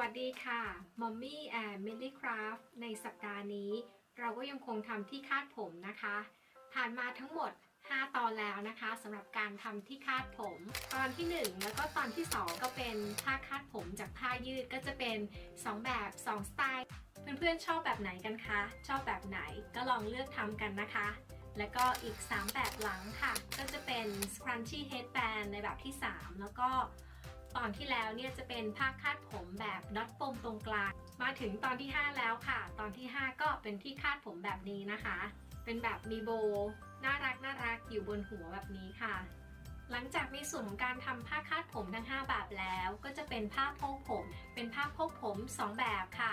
วัสดีค่ะมอมมี่แอนมิลลี่คราฟในสัปดาห์นี้ เราก็ยังคงทำที่คาดผมนะคะ ผ่านมาทั้งหมด 5 ตอนแล้วนะคะสำหรับการทำที่คาดผม ตอนที่ 1 แล้วก็ตอนที่ 2 ก็เป็นผ้าคาดผมจากผ้ายืดก็จะเป็น 2 แบบ 2 สไตล์ เพื่อนๆชอบแบบไหนกันคะ ชอบแบบไหนก็ลองเลือกทำกันนะคะ แล้วก็อีก 3 แบบหลังค่ะ ก็จะเป็น scrunchie headband ในแบบที่ 3 แล้วก็ ตอนที่แล้วเนี่ยจะเป็นผ้าคาดผมแบบน็อตปมตรงกลาง มาถึงตอนที่ 5 แล้วค่ะ ตอนที่ 5 ก็เป็นที่คาดผมแบบนี้นะคะ เป็นแบบมีโบว์น่ารักน่ารักอยู่บนหัวแบบนี้ค่ะ หลังจากมีส่วนของการทำผ้าคาดผมทั้ง 5 แบบแล้ว ก็จะเป็นผ้าโพกผม เป็นผ้าโพกผม 2 แบบค่ะ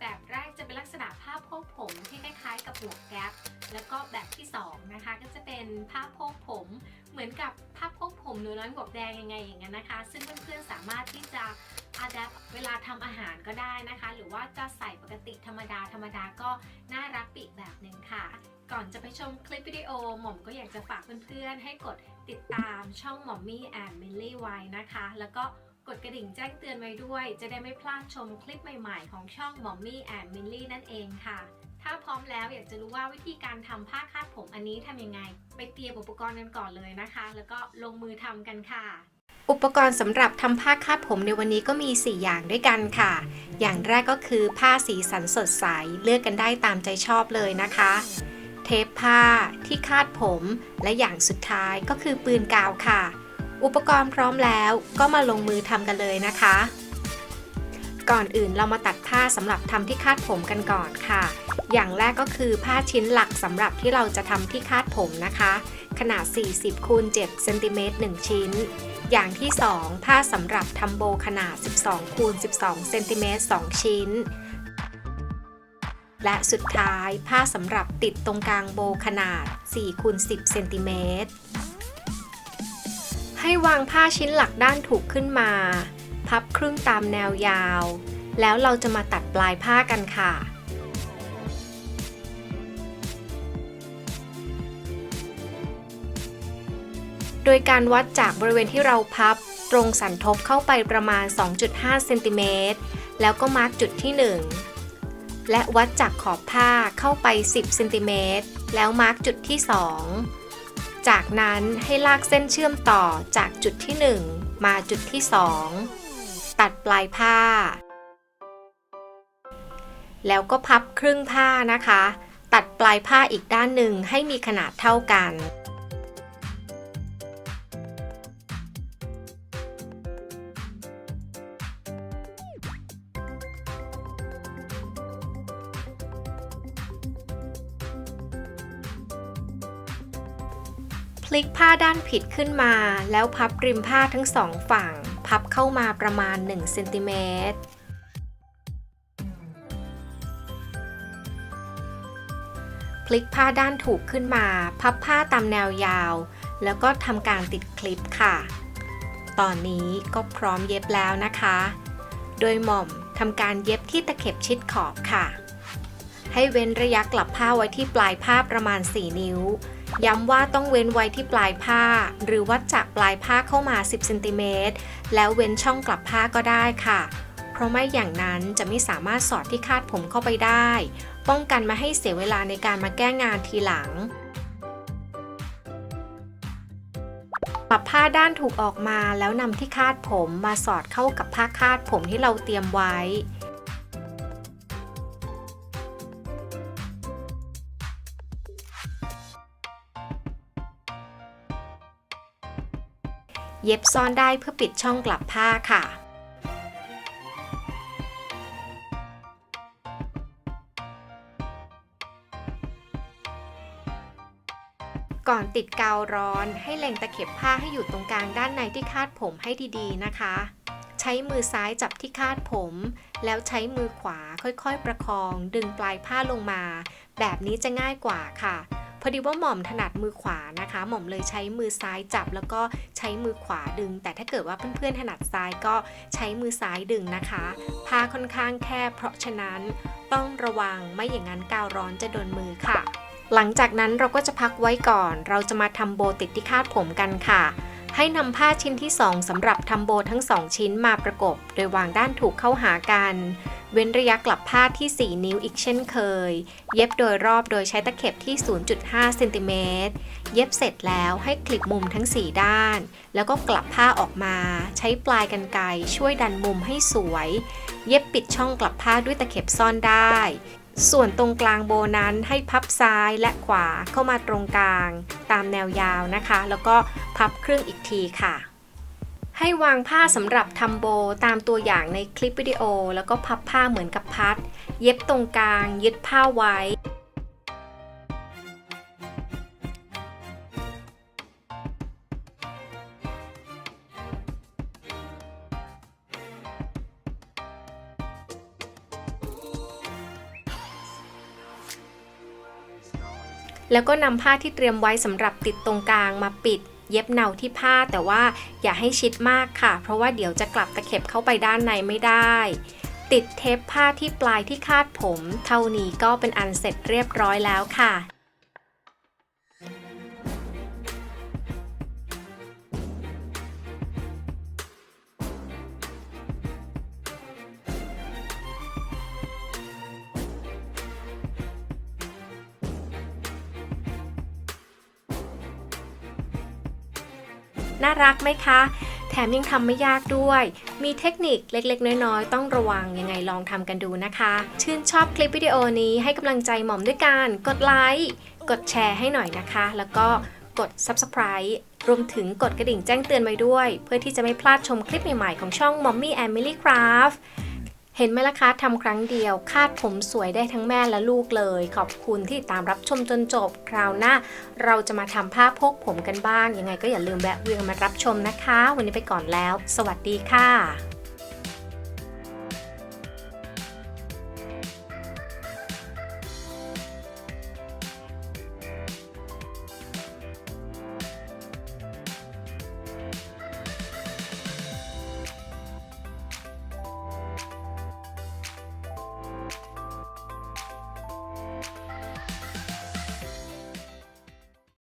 แบบแรกจะเป็นลักษณะผ้าโพกผมที่คล้ายๆ กับหมวกแก๊ปแล้วก็แบบที่สองนะคะก็จะเป็นผ้าโพกผมเหมือนกับ ผมหนูน้อยหมวกแดงยังไงอย่างนั้นนะคะ ซึ่งเพื่อนๆสามารถที่จะอัดแอปเวลาทำอาหารก็ได้นะคะ หรือว่าจะใส่ปกติธรรมดาธรรมดาก็น่ารักปอีกแบบหนึ่งค่ะ ก่อนจะไปชมคลิปวิดีโอ หม่อมก็อยากจะฝากเพื่อนๆให้กดติดตามช่องหม่อมมี่แอนด์มิลลี่ไว้นะคะ แล้วก็ ดกระดิ่งแจ้งเตือนไว้ด้วย จะได้ไม่พลาดชมคลิปใหม่ๆ ของช่องหม่อมมี่แอนมิลลี่นั่นเองค่ะ ถ้าพร้อมแล้วอยากจะรู้ว่าวิธีการทำผ้าคาดผมอันนี้ทำยังไง ไปเตรียมอุปกรณ์กันก่อนเลยนะคะ แล้วก็ลงมือทำกันค่ะ อุปกรณ์สำหรับทำผ้าคาดผมในวันนี้ก็มี 4 อย่างด้วยกันค่ะ อย่างแรกก็คือผ้าสีสันสดใสเลือกกันได้ตามใจชอบเลยนะคะ เทปผ้าที่คาดผม และอย่างสุดท้ายก็คือปืนกาวค่ะ อุปกรณ์พร้อมแล้วก็มาลงมือทำกันเลยนะคะ ก่อนอื่นเรามาตัดผ้าสำหรับทำที่คาดผมกันก่อนค่ะ อย่างแรกก็คือผ้าชิ้นหลักสำหรับที่เราจะทำที่คาดผมนะคะ ขนาด 40คูณ7เซนติเมตร1ชิ้น อย่างที่ 2 ผ้าสำหรับทำโบขนาด 12คูณ12เซนติเมตร2ชิ้นและสุดท้ายผ้าสำหรับติดตรงกลางโบขนาด4คูณ10เซนติเมตร ให้วางผ้าชิ้นหลักด้านถูกขึ้นมา พับครึ่งตามแนวยาว แล้วเราจะมาตัดปลายผ้ากันค่ะโดยการวัดจากบริเวณที่เราพับ ตรงสันทบเข้าไปประมาณ 2.5 เซนติเมตร แล้วก็มาร์กจุดที่ 1 และวัดจากขอบผ้าเข้าไป 10 เซนติเมตร แล้วมาร์กจุดที่ 2 จากนั้นให้ลากเส้นเชื่อมต่อจากจุดที่ 1 มาจุดที่ 2 ตัดปลายผ้า แล้วก็พับครึ่งผ้านะคะ ตัดปลายผ้าอีกด้านหนึ่งให้มีขนาดเท่ากัน ลิกผ้าด้านผิดขึ้นมา แล้วพับริมผ้าทั้งสองฝั่ง พับเข้ามาประมาณ1เซนติเมตรพลิกผ้าด้านถูกขึ้นมา พับผ้าตามแนวยาว แล้วก็ทำการติดคลิปค่ะ ตอนนี้ก็พร้อมเย็บแล้วนะคะ โดยหม่อมทำการเย็บที่ตะเข็บชิดขอบค่ะ ให้เว้นระยะกลับผ้าไว้ที่ปลายผ้าประมาณ 4 นิ้ว ย้ำว่าต้องเว้นไว้ที่ปลายผ้า หรือวัดจากปลายผ้าเข้ามา 10เซนติเมตรแล้วเว้นช่องกลับผ้าก็ได้ค่ะ เพราะไม่อย่างนั้นจะไม่สามารถสอดที่คาดผมเข้าไปได้ ป้องกันมาให้เสียเวลาในการมาแก้งานทีหลัง ปรับผ้าด้านถูกออกมาแล้วนำที่คาดผมมาสอดเข้ากับผ้าคาดผมที่เราเตรียมไว้ เย็บซ่อนได้เพื่อปิดช่องกลับผ้าค่ะก่อนติดกาวร้อนให้เล็งตะเข็บผ้าให้อยู่ตรงกลางด้านในที่คาดผมให้ดีๆนะคะ ใช้มือซ้ายจับที่คาดผม แล้วใช้มือขวาค่อยๆประคอง ดึงปลายผ้าลงมา แบบนี้จะง่ายกว่าค่ะ พอดีว่าหม่อมถนัดมือขวานะคะ หม่อมเลยใช้มือซ้ายจับ แล้วก็ใช้มือขวาดึง แต่ถ้าเกิดว่าเพื่อนๆถนัดซ้ายก็ใช้มือซ้ายดึงนะคะผ้าค่อนข้างแคบเพราะฉะนั้นต้องระวังไม่อย่างนั้นกาวร้อนจะโดนมือค่ะ หลังจากนั้นเราก็จะพักไว้ก่อน เราจะมาทำโบติดที่คาดผมกันค่ะ ให้นำผ้าชิ้นที่ 2สำหรับทำโบทั้ง 2 ชิ้นมาประกบ โดยวางด้านถูกเข้าหากัน เว้นระยะกลับผ้าที่ 4 นิ้วอีกเช่นเคย เย็บโดยรอบโดยใช้ตะเข็บที่ 0.5เซนติเมตร เย็บเสร็จแล้วให้คลิปมุมทั้ง 4 ด้าน แล้วก็กลับผ้าออกมา ใช้ปลายกันไกรช่วยดันมุมให้สวย เย็บปิดช่องกลับผ้าด้วยตะเข็บซ่อนได้ ส่วนตรงกลางโบนั้นให้พับซ้ายและขวาเข้ามาตรงกลาง ตามแนวยาวนะคะ แล้วก็พับครึ่งอีกทีค่ะ ให้วางผ้าสำหรับทำโบตามตัวอย่างในคลิปวิดีโอ แล้วก็พับผ้าเหมือนกับพัด เย็บตรงกลาง ยึดผ้าไว้ แล้วก็นำผ้าที่เตรียมไว้สำหรับติดตรงกลางมาปิด เย็บเนาที่ผ้าแต่ว่าอย่าให้ชิดมากค่ะ เพราะว่าเดี๋ยวจะกลับตะเข็บเข้าไปด้านในไม่ได้ ติดเทปผ้าที่ปลายที่คาดผม เท่านี้ก็เป็นอันเสร็จเรียบร้อยแล้วค่ะ น่ารักไหมคะ แถมยังทำไม่ยากด้วย มีเทคนิคเล็กๆ น้อยๆ ต้องระวังยังไงลองทำกันดูนะคะ ชื่นชอบคลิปวิดีโอนี้ให้กำลังใจหม่อมด้วยการกดไลค์กดแชร์ให้หน่อยนะคะ แล้วก็กด Subscribe รวมถึงกดกระดิ่งแจ้งเตือนไว้ด้วย เพื่อที่จะไม่พลาดชมคลิปใหม่ๆ ของช่อง Mommy and Millie Craft เห็นไหมล่ะคะทำครั้งเดียว คาดผมสวยได้ทั้งแม่และลูกเลย ขอบคุณที่ตามรับชมจนจบ คราวหน้า เราจะมาทำผ้าพกผมกันบ้าง ยังไงก็อย่าลืมแวะเวียนมารับชมนะคะ วันนี้ไปก่อนแล้ว สวัสดีค่ะ